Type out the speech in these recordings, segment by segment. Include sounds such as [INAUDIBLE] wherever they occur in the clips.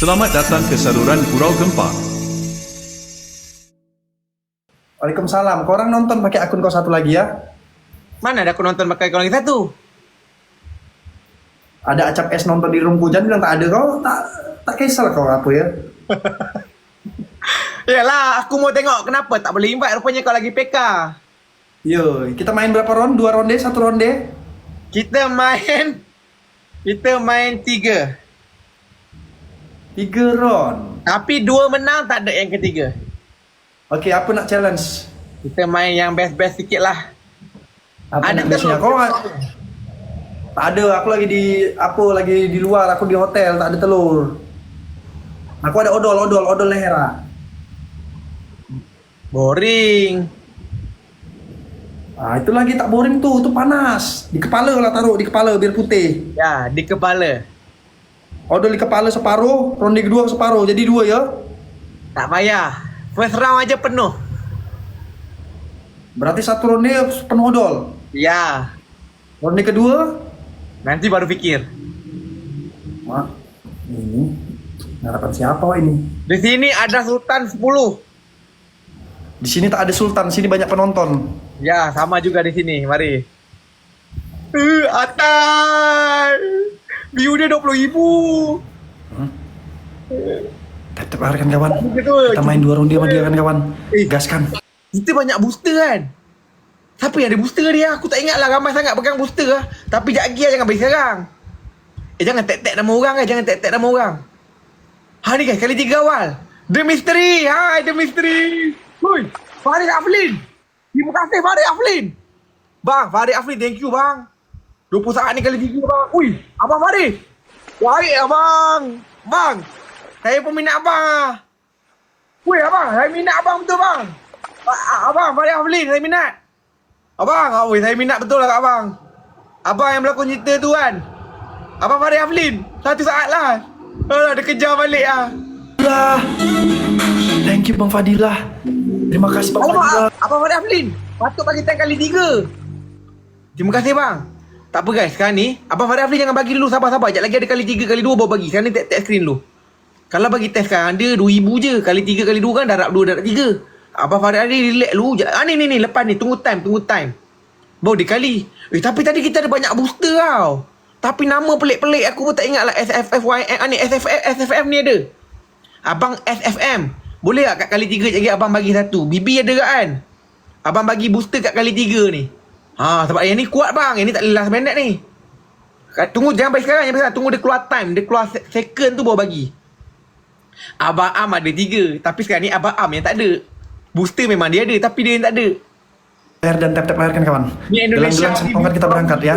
Selamat datang ke saluran Gurau Gempar. Waalaikumsalam. Korang nonton pakai akun kau satu lagi ya? Mana ada aku nonton pakai kau lagi satu? Ada acap es nonton di room hujan bilang tak ada kau tak tak kisah kau apa ya? [LAUGHS] Yalah, aku mau tengok kenapa tak boleh invite rupanya kau lagi PK. Yo, kita main berapa round? Dua ronde, satu ronde? Kita main [LAUGHS] kita main tiga. Tiga round. Tapi dua menang tak ada yang ketiga. Okey, apa nak challenge? Kita main yang best-best sikit lah. Apa Ada bestnya? telur. Kau tak ada. Aku lagi di apa lagi di luar. Aku di hotel tak ada telur. Aku ada odol, odol, odol lehera. Boring. Ah, itu lagi tak boring tuh, itu panas. Di kepala lah taruh di kepala biar putih. Ya, di kepala. Odol di kepala separuh, ronde kedua separuh. Jadi dua ya. Tak payah. First round aja penuh. Berarti satu ronde penuh odol. Ya. Ronde kedua, Nanti baru fikir. mak, ini harapan siapa wah ini? Di sini ada Sultan 10. Di sini tak ada sultan, sini banyak penonton. Ya, sama juga di sini. Mari. Uh, atas. View dia 20 ribu. Tetap kan kawan. Kita main dua ronde sama dia kan kawan. Eh. Gaskan. Kita banyak booster kan. Siapa yang ada booster dia? Aku tak ingat lah ramai sangat pegang booster lah. Tapi jap lagi lah jangan bagi sekarang. Eh jangan tag-tag nama orang kan. Jangan tag-tag nama orang. Ha ni guys, kali tiga awal. The Mystery. Hai The Mystery. Hui, Farid Aflin. Terima kasih Farid Aflin. Bang, Farid Aflin, thank you bang. 20 saat ni kali tiga bang. Ui, Abang Farid. Baik abang. Bang, saya peminat abang ah. Weh abang, saya minat abang betul bang. Abang, Farid Aflin, saya minat. Abang, oh, weh, saya minat betul lah kat abang. Abang yang berlakon cerita tu kan. Abang Farid Aflin, satu saat lah. Alah, dia kejar balik ah. Lah. Thank you Bang Fadilah. Terima kasih Bang Alamak, Fadilah. Abang Farid Aflin, patut bagi tank kali tiga. Terima kasih bang. Tak apa guys, sekarang ni Abang Farid Aflin jangan bagi dulu sabar-sabar. Sekejap lagi ada kali tiga, kali dua baru bagi. Sekarang ni tap-tap screen dulu. Kalau bagi test sekarang dia 2000 je. Kali tiga, kali dua kan darab dua, darab tiga. Abang Farid Aflin relax dulu. Ah ni ni ni, lepas ni. Tunggu time, tunggu time. Baru dikali. Eh tapi tadi kita ada banyak booster tau. Tapi nama pelik-pelik aku pun tak ingat lah SFFY ah, ni SFF, SFM ni ada. Abang SFM. Boleh tak kat kali tiga lagi abang bagi satu? Bibi ada kan? Abang bagi booster kat kali tiga ni. Ha, sebab yang ni kuat bang. Yang ni tak boleh last minute ni. Tunggu jangan bagi sekarang. Jangan bagi sekarang. Tunggu dia keluar time. Dia keluar se- second tu baru bagi. Abang Am ada tiga. Tapi sekarang ni Abang Am yang tak ada. Booster memang dia ada. Tapi dia yang tak ada. Layar dan tap-tap layar kan kawan. Ni Indonesia Gelang-gelang semangat kita berangkat ya.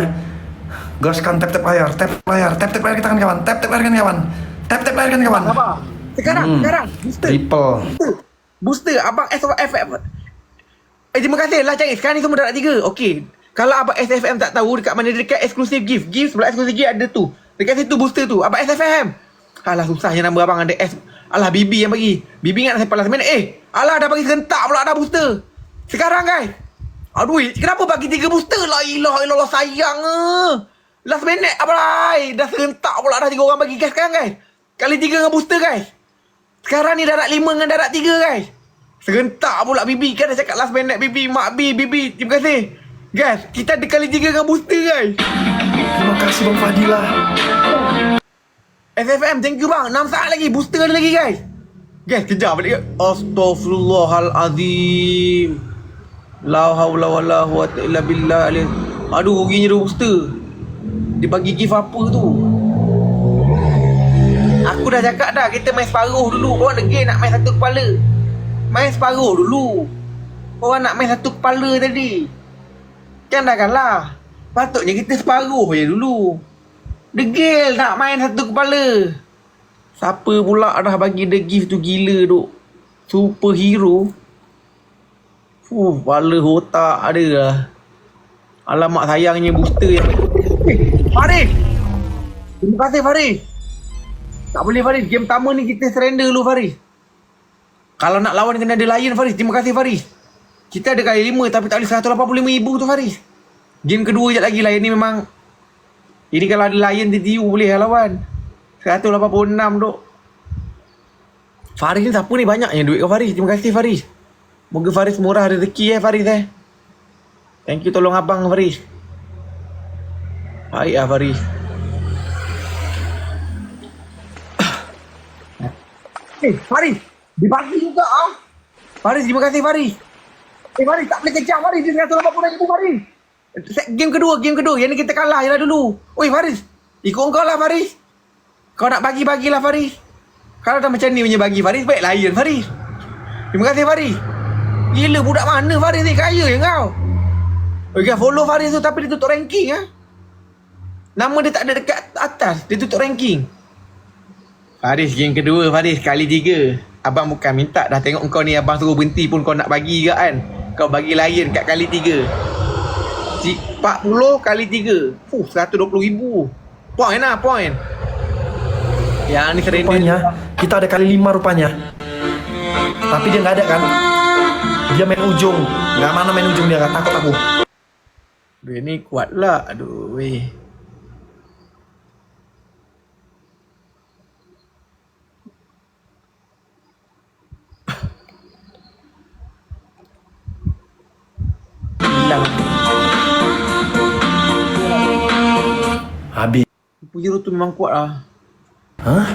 Gaskan tap-tap layar, tap layar, tap-tap layar kita kan kawan. Tap-tap layar kan kawan. Tap-tap layar kan kawan. Abang. Sekarang. Hmm. Sekarang. Booster. Triple. Booster Abang SFM Eh terima kasih. Lah cari Sekarang ni semua darab tiga. Okey. Kalau Abang SFM tak tahu Dekat mana dekat exclusive gift Gift sebelah exclusive gift ada tu. Dekat situ booster tu. Abang SFM Alah susahnya nama abang ada S. Alah Bibi yang bagi. Bibi ingat saya last minute Eh Alah dah bagi serentak pula dah booster. Sekarang guys. Aduh Kenapa bagi tiga booster? La ilah ilah sayang eh. Last minute Abalai Dah serentak pula dah tiga orang bagi guys sekarang guys. Kali tiga dengan booster guys. Sekarang ni darat lima dengan darat tiga guys. Serentak pula Bibi kan dah cakap last minute Bibi. Mak B, Bibi. Terima kasih. Guys, kita ada kali tiga dengan booster guys. Terima kasih Bang Fadilah. SFM, thank you bang. 6 saat lagi. Booster ada lagi guys. Guys, kejar balik. Astaghfirullahalazim. La haula wala quwata illa billah. alih. Aduh, ruginya dia booster. Dia bagi gift apa tu? Aku dah cakap dah kita main separuh dulu. Korang lagi nak main satu kepala. Main separuh dulu. Korang nak main satu kepala tadi. Kan dah kalah. Patutnya kita separuh je dulu. Degil nak main satu kepala. Siapa pula dah bagi the gift tu gila duk. Superhero. Fuh, kepala otak ada lah. Alamak sayangnya booster yang... Eh, Farid! Terima kasih Farid. Tak boleh Faris. Game pertama ni kita surrender dulu Faris. Kalau nak lawan kena ada Lion Faris. Terima kasih Faris. Kita ada kali 5 tapi tak boleh 185 ribu tu Faris. Game kedua je lagi Lion ni memang. Ini kalau ada Lion TTU boleh lah lawan. 186 duk. Faris ni siapa ni banyak yang duit ke Faris. Terima kasih Faris. Moga Faris murah rezeki eh Faris eh. Thank you tolong abang Faris. Baik lah Faris. [COUGHS] Eh Faris, dibagi juga ah. Faris, terima kasih Faris. Eh Faris, tak boleh kejar Faris. Dia 180 ribu Faris. Set- Game kedua, game kedua. Yang ni kita kalah je lah dulu. Oi Faris, ikut kau lah Faris. Kau nak bagi-bagilah Faris. Kalau dah macam ni punya bagi Faris, baik layan Faris. Terima kasih Faris. Gila budak mana Faris ni kaya je kau. Okay, follow Faris tu tapi dia tutup ranking ah. Nama dia tak ada dekat atas, dia tutup ranking. Faris game kedua Faris kali tiga. Abang bukan minta dah tengok kau ni abang suruh berhenti pun kau nak bagi juga kan. Kau bagi layan kat kali tiga. Si- 40 kali tiga. Fuh 120 ribu. Point lah point. Yang ni surrender. Rupanya kita ada kali lima rupanya. Tapi dia nggak ada kan? Dia main ujung. Nggak mana main ujung dia kan? Takut aku. Dia ni kuat lah. Aduh weh. Hilang. Habis. Pujuru tu memang kuat lah. Hah?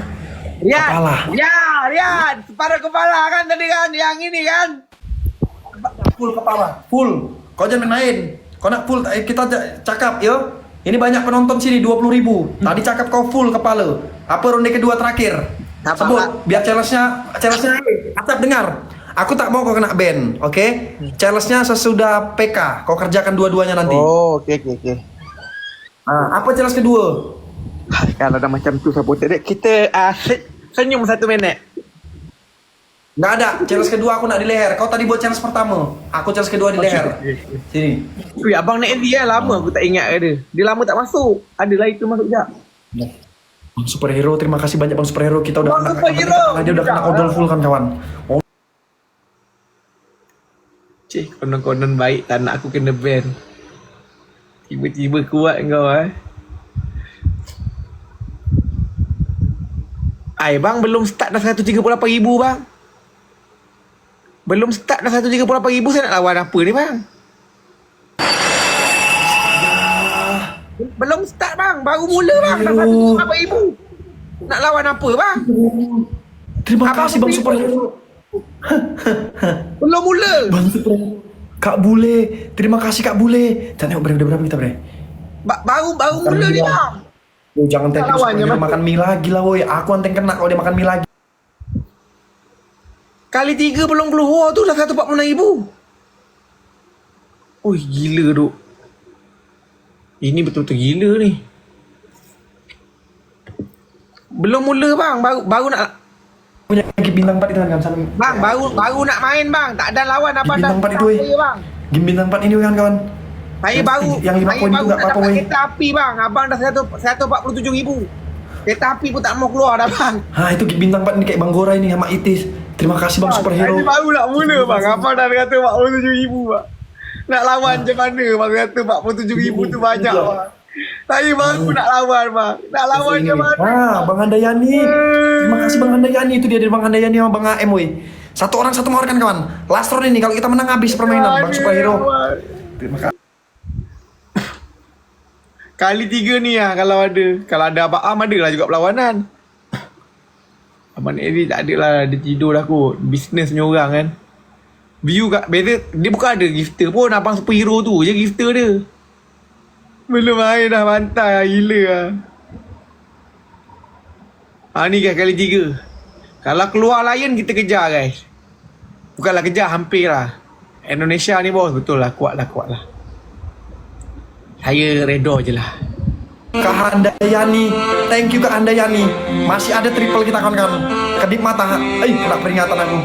Rian! Kepala. Ya, Rian! Separuh kepala kan tadi kan? Yang ini kan? Full kepala. Full. Kau jangan main. Kau nak full eh, kita cakap ya. Ini banyak penonton sini 20 ribu. Tadi cakap kau full kepala. Apa ronde kedua terakhir? Sebut biar challenge-nya challenge-nya Atap dengar. Aku tak mau kau kena ban, oke? Challenge-nya sesudah PK. Kau kerjakan dua-duanya nanti. Oh, okey, okey, okey. Ah, apa challenge kedua? [LAUGHS] Kalau dah macam tu supporter dia, kita uh, se- senyum satu minit. Nggak ada. Challenge kedua aku nak di leher. Kau tadi buat challenge pertama. Aku challenge kedua di leher. Sini. Ui, abang naik dia lama aku tak ingat dia. Dia lama tak masuk. Ada lah itu masuk jap. Bang superhero, terima kasih banyak bang superhero. Kita udah Bang kena superhero. dia udah kena odol full kan kawan. Oh, Cik, konon-konon baik tak nak aku kena ban. Tiba-tiba kuat kau eh. Ai bang belum start dah 138,000 bang. Belum start dah 138,000 saya nak lawan apa ni bang? Belum start bang, baru mula bang dah 138,000. Nak lawan apa bang? terima Abang kasih bang superhero. [LAUGHS] Belum mula. Bang superhero. Kak Bule, terima kasih Kak Bule. Tak tengok udah berapa kita bre? Ba- baru baru mula ni bang. Oh, jangan Lawannya superhero masuk. makan mie lagi lah woi. Aku anteng kena kalau dia makan mie lagi. Kali tiga belum keluar tu dah 146 ribu. Oi gila duk. Ini betul-betul gila ni. Belum mula bang, baru baru nak Punya game bintang 4 itu kan sampai bang baru baru nak main bang. Tak ada lawan apa Di dah. bintang empat itu, saya, bang. game bintang 4 ini kan kawan. Saya Yang- baru yang lima saya poin baru juga apa-apa, dapat weh. kereta api bang. Abang dah 100 147 ribu. Kereta api pun tak mau keluar dah bang. Ha itu bintang 4 ini kayak Bang Gora ini sama Itis. Terima kasih bang superhero. Ini baru nak mula bang. Abang dah kata 47 ribu bang. Nak lawan macam mana bang kata 47 ribu tu banyak bang. Saya baru nak lawan bang. Nak lawan nih. mana? Ah, Bang Handayani. Terima kasih Bang Handayani itu dia dari Bang Handayani sama Bang AM woi. Satu orang satu mawar kan kawan. Last round ini kalau kita menang habis permainan Bang superhero. Terima kasih. Kali tiga ni lah kalau ada. Kalau ada Abang Am ada lah juga perlawanan. Abang Eri tak ada lah. Dia tidur dah kot. Business punya orang kan. View kat beza. Dia bukan ada gifter pun. Abang superhero tu je gifter dia. Belum main dah bantai lah. Gila lah. Ha ni guys kali tiga. Kalau keluar Lion kita kejar guys. Bukanlah kejar hampir lah. Indonesia ni bos betul lah kuat lah kuat lah. Saya redha je lah. Kak Handayani, thank you Kak Handayani. Masih ada triple kita kawan-kawan. Kedip mata. Eh, kena peringatan aku.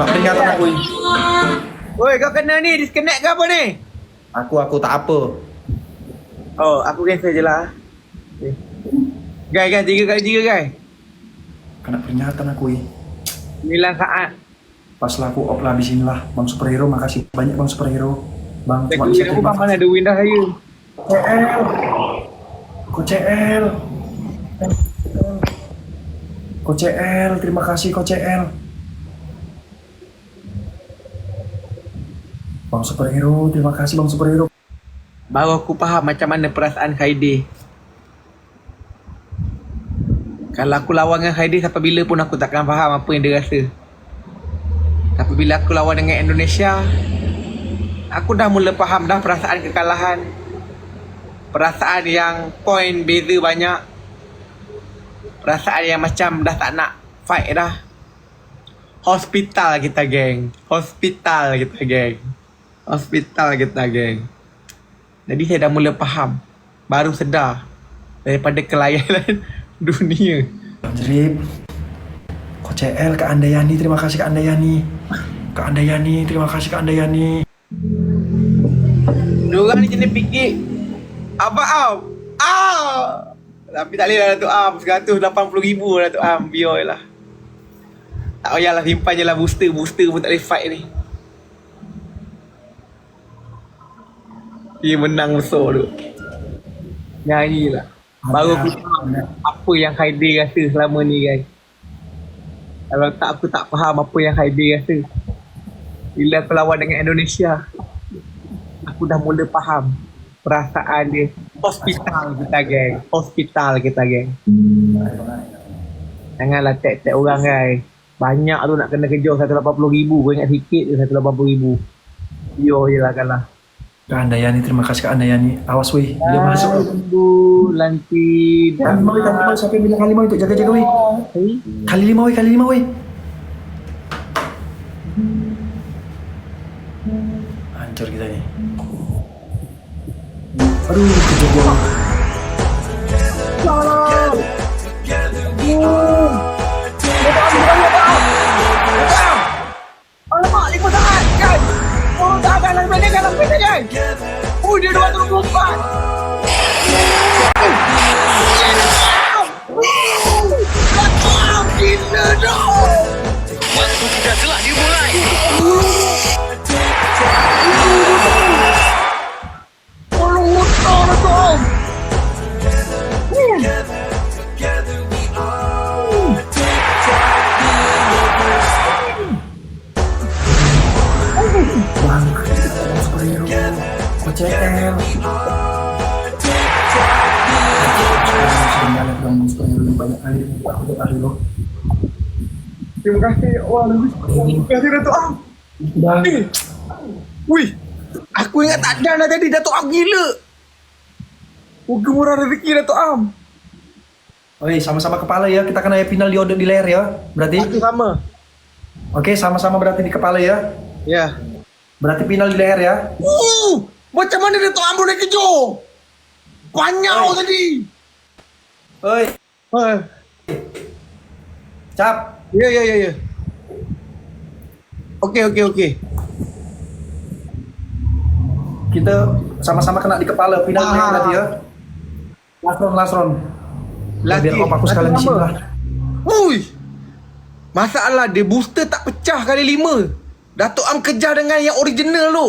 Nak peringatan aku. Oi, kau kena ni disconnect ke apa ni? Aku aku tak apa. Oh, aku cancel je lah. Okay. Guys, guys, tiga kali tiga guys. Kena peringatan aku. eh. 9 saat. Pas laku op lah habis inilah Bang Superhero makasih banyak Bang Superhero Bang Saya cuma bisa aku terima bang mana ada win dah saya. CL Kok CL Coach CL, terima kasih Coach CL. Bang Superhero, terima kasih Bang Superhero. Baru aku faham macam mana perasaan Khairi. Kalau aku lawan dengan Khairi sampai bila pun aku takkan faham apa yang dia rasa. Tapi bila aku lawan dengan Indonesia, aku dah mula faham dah perasaan kekalahan. Perasaan yang point beza banyak. Perasaan yang macam dah tak nak fight dah. Hospital kita geng. Hospital kita geng. Hospital kita geng. Jadi saya dah mula faham. Baru sedar. Daripada kelayanan [LAUGHS] dunia. Jerip. Coach CL, Kak Andayani, terima kasih Kak Andayani. Kak Andayani, terima kasih Kak Andayani. Diorang ni jenis fikir Abang Am Ah Tapi tak boleh lah Datuk Am 180 ribu lah Datuk Am Biar je lah Tak payahlah simpan je lah booster Booster pun tak boleh fight ni Dia menang besar tu. Nyanyi lah Baru aku faham Apa yang Haidir rasa selama ni guys. Kalau tak aku tak faham Apa yang Haidir rasa. Bila aku lawan dengan Indonesia Aku dah mula faham Perasaan dia. Hospital kita geng Hospital kita geng Janganlah tek-tek orang guys. Banyak tu nak kena kejar 180 ribu. Kau ingat sikit je 180 ribu. Yo je lah kalah Kak Andayani, terima kasih Kak Andayani. Awas weh, dia masuk. Tunggu Kali lima weh, kali lima weh. Siapa yang bilang kali lima? Untuk jaga-jaga weh. Eh, Kali lima weh, kali lima weh. Hancur kita ni. Aduh, kejadian. Oh, tak akan lang pendek kan, lang pendek kan? Oh, dia 224. Terima kasih. Wah, lebih. Terima kasih Datuk Am. Bang, Eh, Wih, aku ingat tak ada dah tadi Datuk Am gila. Moga murah rezeki Datuk Am. Oi, sama-sama kepala ya. Kita kena final di order di leher ya. Berarti, Aku sama. oke, sama-sama berarti di kepala ya. Ya. Berarti final di leher ya. Uh, macam mana Datuk Am boleh kejar? Banyak tadi. Oi, Ha. cap. Ya, ya, ya, ya. Okey, okey, okey. Kita sama-sama kena di kepala final leher Ah. berarti ya. Last round, last round. Lagi. Biar aku sekalian di sini lah. Ui. Masalah dia booster tak pecah kali lima. Datuk Am kejar dengan yang original tu.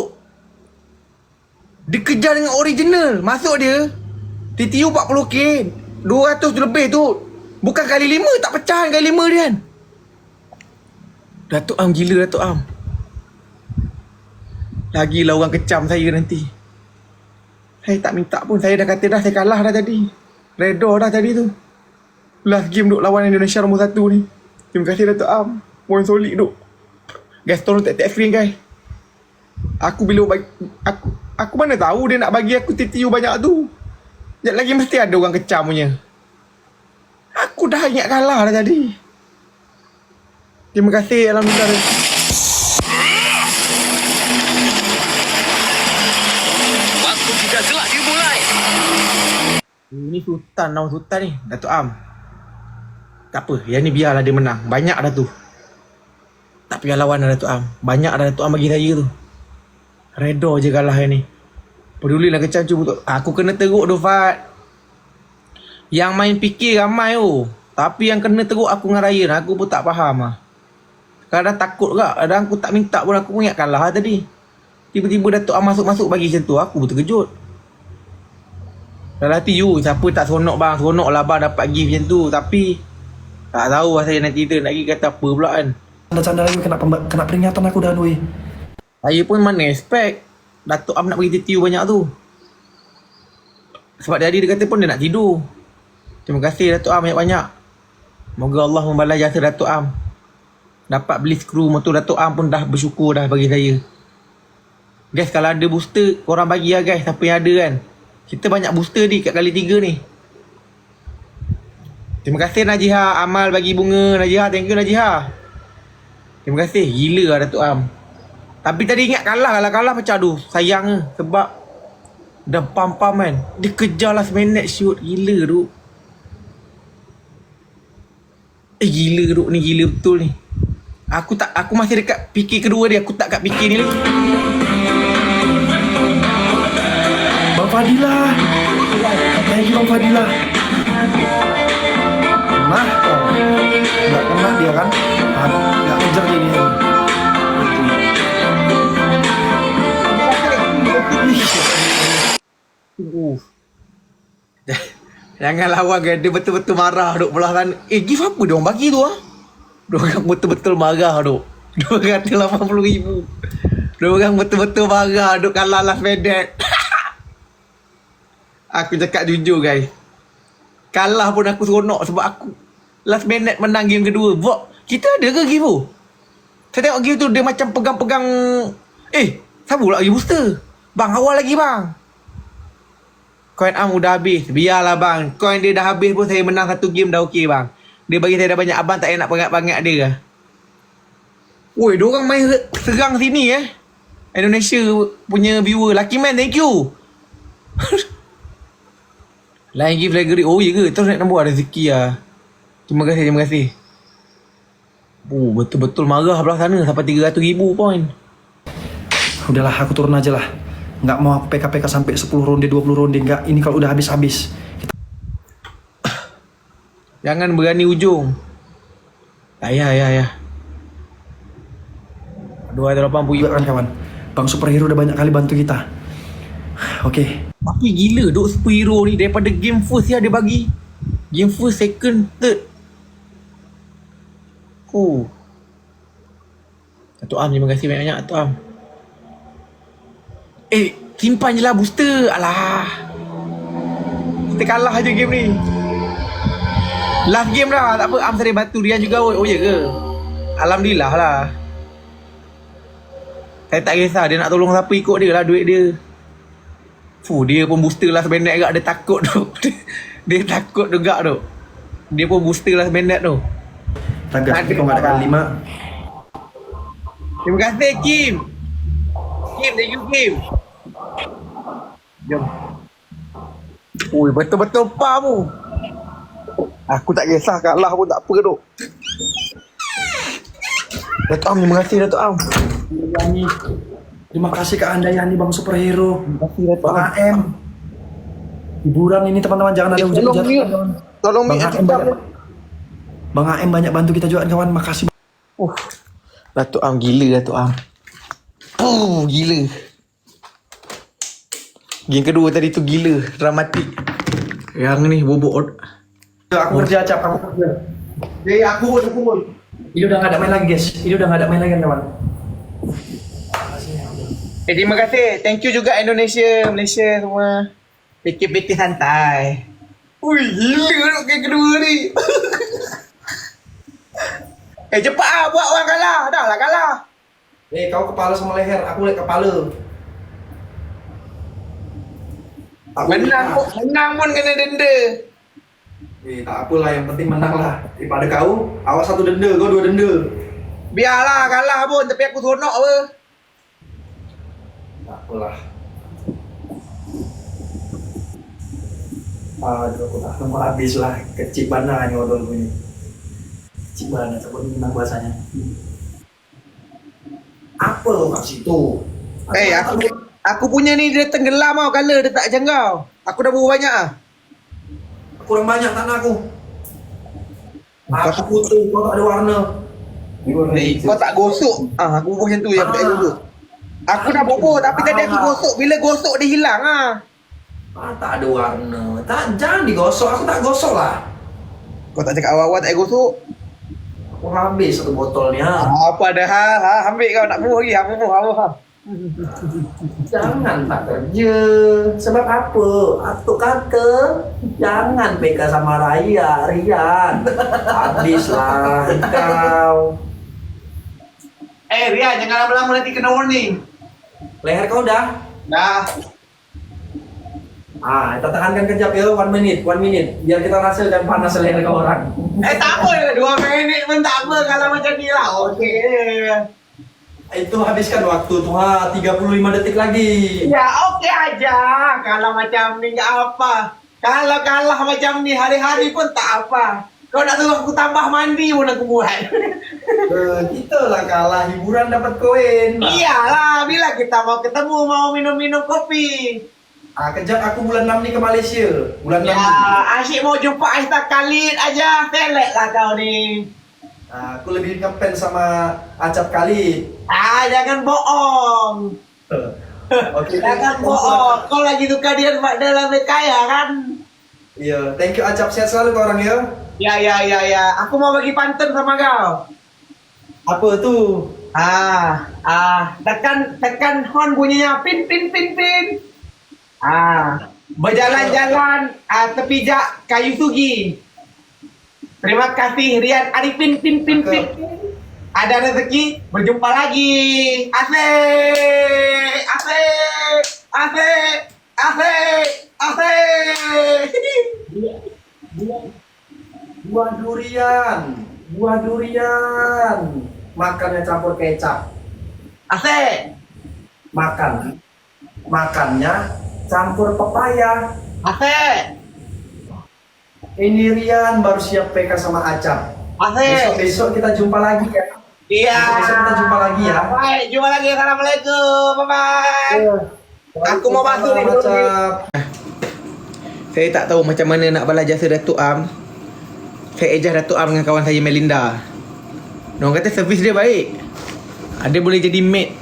Dia kejar dengan original. Masuk dia. TTU 40k. 200 lebih tu. Bukan kali lima. Tak pecah kali lima dia kan. Datuk Am gila Datuk Am. Lagilah orang kecam saya nanti. Saya tak minta pun. Saya dah kata dah saya kalah dah tadi. Redor dah tadi tu. Last game duk lawan Indonesia nombor satu ni. Terima kasih Datuk Am. Poin solid duk. Guys tolong tak-tak screen guys. Aku bila aku aku mana tahu dia nak bagi aku TTU banyak tu. Sekejap lagi mesti ada orang kecam punya. Aku dah ingat kalah dah tadi. Terima kasih Alhamdulillah. Waktu sudah telah dimulai. Ini Sultan nama Sultan ni Datuk Am Tak apa Yang ni biarlah dia menang Banyak dah tu Tak payah lawan dah Datuk Am Banyak dah Datuk Am bagi saya tu Redor je kalah yang ni Pedulilah kecam cuma untuk Aku kena teruk tu Fat. Yang main fikir ramai tu Tapi yang kena teruk aku dengan Ryan Aku pun tak faham lah Kadang takut kak Kadang aku tak minta pun Aku ingat kalah tadi. Tiba-tiba Datuk Am masuk-masuk bagi macam tu Aku pun terkejut. Dalam hati you Siapa tak seronok bang? Seronok lah bang dapat gift macam tu. Tapi Tak tahu lah saya nak cerita nak pergi kata apa pula kan. Canda-canda lagi kena kena peringatan aku dah weh. Saya pun mana expect Datuk Am nak pergi TTU banyak tu. Sebab tadi dia kata pun dia nak tidur. Terima kasih Datuk Am banyak-banyak. Moga Allah membalas jasa Datuk Am. Dapat beli skru motor Datuk Am pun dah bersyukur dah bagi saya. Guys kalau ada booster korang bagi lah guys siapa yang ada kan. Kita banyak booster ni kat kali tiga ni. Terima kasih Najiha Amal bagi bunga Najiha thank you Najiha. Terima kasih gila lah Datuk Am. Tapi tadi ingat kalah Kalau kalah macam aduh Sayang Sebab Dah pam-pam kan Dia kejar last minute shoot Gila tu Eh gila tu ni Gila betul ni Aku tak Aku masih dekat PK kedua dia Aku tak kat PK ni lagi Bang Fadilah. Thank you Bang Fadilah. Nah, kau. Nggak kena dia kan? Ah, Nggak ngejar dia dia. Uh. [LAUGHS] Jangan lawan kan Dia betul-betul marah duk belah sana Eh give apa dia orang bagi tu ah? Dia orang betul-betul marah duk. [LAUGHS] Orang kata 80 ribu. Dia orang betul-betul marah duk kalah last minute Aku cakap jujur guys. Kalah pun aku seronok sebab aku Last minute menang game kedua. Vok Kita ada ke give tu? Saya tengok game tu dia macam pegang-pegang Eh Siapa pula lagi booster? Bang awal lagi bang Coin Am udah habis Biarlah bang Coin dia dah habis pun Saya menang satu game dah okey bang Dia bagi saya dah banyak Abang tak payah nak pangat-pangat dia lah Woi, orang main serang sini eh. Indonesia punya viewer. Lucky man, thank you. [LAUGHS] Lain give lagi. Oh, ya ke? Terus nak nombor rezeki lah. Terima kasih, terima kasih. Oh, betul-betul marah belah sana sampai 300 ribu poin. Udahlah, aku turun aja lah. Nggak mau aku PK-PK sampai 10 ronde, 20 ronde. Nggak, ini kalau udah habis-habis. Kita Jangan berani ujung. Ayah, ayah, ayah. 280 juga kan kawan. Bang Superhero udah banyak kali bantu kita. [SIGHS] Oke, Tapi gila duk superhero ni daripada game first ya dia bagi. Game first, second, third. Oh. Datuk Am, terima kasih banyak-banyak Datuk Am. Eh, simpan je lah booster. Alah. Kita kalah je game ni. Last game dah. Tak apa, Am saya bantu Rian juga. Oh, oh ya ke? Alhamdulillah lah. Saya tak kisah dia nak tolong siapa ikut dia lah duit dia. Fuh, dia pun booster last minute agak dia takut tu. [LAUGHS] dia takut juga tu. Dia pun booster last minute tu. Tagas nggak ada kali lima. Terima kasih Kim. Kim, thank you Kim. Jom. Ui, betul-betul pam. Aku tak kisah kalah pun tak apa tu. Datuk Am, terima kasih Datuk Am. Yani. Terima kasih ke anda Yani Bang Superhero. Terima kasih Datuk Bang Am. AM. Hiburan ini teman-teman jangan ada Eh, tolong hujan-hujan. mute. Tolong Bang AM banyak. Bang AM banyak bantu kita juga kawan. Makasih. Oh. Datuk Am gila Datuk Am. Oh, gila. Game kedua tadi tu gila, dramatik. Yang ni bobok Aku kerja cap, aku kerja. Jadi aku pun, aku pun. Ini udah nggak ada main lagi guys. Ini udah nggak ada main lagi kawan. Eh, terima kasih. Thank you juga Indonesia, Malaysia semua. Pikir-pikir santai. Ui, gila duk game kedua ni. [LAUGHS] eh, cepat ah buat orang kalah. Dah lah kalah. Eh kau kepala sama leher, aku lihat kepala. Aku Menang pun, menang pun kena denda. Eh tak apalah yang penting menang lah. Daripada kau, awas satu denda, kau dua denda. Biarlah kalah pun, tapi aku seronok apa. Tak apalah. Aduh, aku tak habis lah. Kecil mana nyodol punya. Kecil mana, tak boleh menang bahasanya. Apa kat situ? Eh, aku aku punya ni dia tenggelam tau color dia tak macam kau. Aku dah berapa banyak ah. Kurang banyak tanah aku. Aku putih, kau tak ada warna. Eh, kau tak gosok. Ah, aku bubuh macam tu yang tak gosok. Aku dah bubuh tapi tadi aku gosok. Bila gosok dia hilang ah. Ah, tak ada warna. Tak, jangan digosok. Aku tak gosok lah. Kau tak cakap awal-awal tak gosok. Aku habis satu botol ni ha. Apa ada hal? Ha, ambil kau nak buh lagi. Ha, buh, ha. Jangan tak kerja. Sebab apa? Atuk kata jangan beka sama Raya, Rian. Habislah kau. Eh, Rian, jangan lama-lama nanti kena warning. Leher kau dah? Dah. Ah, kita tahankan kejap ya, one minute, one minute. Biar kita rasakan panas leher kau orang. Eh, tak apa. Dua minit pun tak apa kalau macam ni lah. Okey. Itu habiskan waktu tu ha, 35 detik lagi. Ya, okey aja. Kalau macam ni tak apa. Kalau kalah macam ni hari-hari pun tak apa. Kau nak suruh aku tambah mandi pun aku buat. [LAUGHS] Eh, kita lah kalah hiburan dapat koin. Iyalah, bila kita mau ketemu mau minum-minum kopi. Ah, kejap aku bulan 6 ni ke Malaysia. Bulan 6 Ya, ni. asyik mau jumpa Aista Khalid aja. Pelet lah kau ni. Ah, aku lebih ngefans sama Acap kali. Ah, jangan bohong. Okey. [LAUGHS] Jangan bohong. Kau lagi suka dia dalam kaya kan? Ya, thank you Acap sehat selalu kau orang ya. Ya, ya, ya, ya. Aku mau bagi pantun sama kau. Apa tu? Ah, ah, tekan tekan horn bunyinya pin pin pin pin. Ah, berjalan-jalan ah, tepi jak kayu sugi. Terima kasih Rian Arifin pin pin pin. Ada rezeki berjumpa lagi. Asik, asik, asik, asik, asik. Buah durian. Buah durian. Makannya campur kecap. Asik, Makan. Makannya campur pepaya. asik, Ini Rian baru siap PK sama Acap. asik. Besok-besok kita jumpa lagi ya. Iya. Besok kita jumpa lagi ya. Baik, jumpa lagi. Assalamualaikum. Bye-bye. Aku mau masuk ni. Acap. Saya tak tahu macam mana nak balas jasa Datuk Am. Saya ejah Datuk Am dengan kawan saya Melinda. Orang kata servis dia baik. Ah, Dia boleh jadi mate.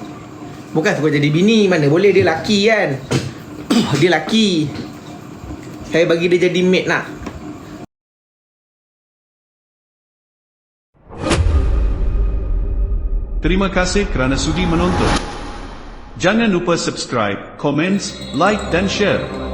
Bukan suka jadi bini. Mana boleh dia laki kan. [COUGHS] dia laki. Saya bagi dia jadi mate nak. Terima kasih kerana sudi menonton. Jangan lupa subscribe, komen, like dan share.